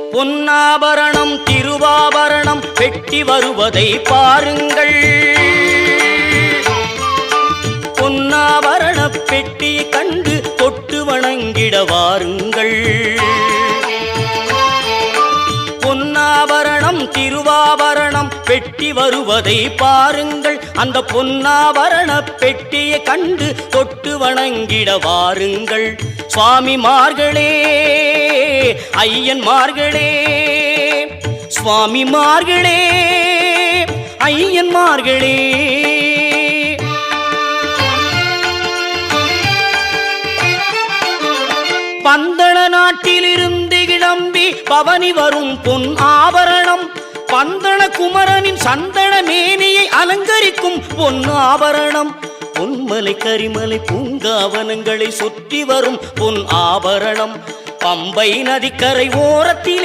பொன்னாபரணம் திருவாபரணம் வெட்டி வருவதை பாருங்கள். பொன்னாபரண பெட்டி கண்டு தொட்டு வணங்கிட வாருங்கள். பொன்னாபரணம் திருவாபரணம் பெட்டி வருவதை பாருங்கள். அந்த பொன்னாபரண பெட்டியை கண்டு தொட்டு வணங்கிட வாருங்கள். சுவாமிமார்களே ஐயன்மார்களே சுவாமிமார்களே ஐயன்மார்களே. பந்தள நாட்டிலிருந்து கிளம்பி பவனி வரும் பொன் ஆபரணம் பந்தள குமரனின் சந்தன மேனியை அலங்கரிக்கும் பொன் ஆபரணம். பொன்மலை கரிமலை பூங்காவனங்களை சுற்றி வரும் பொன் ஆபரணம். பம்பை நதிக்கரை ஓரத்திலே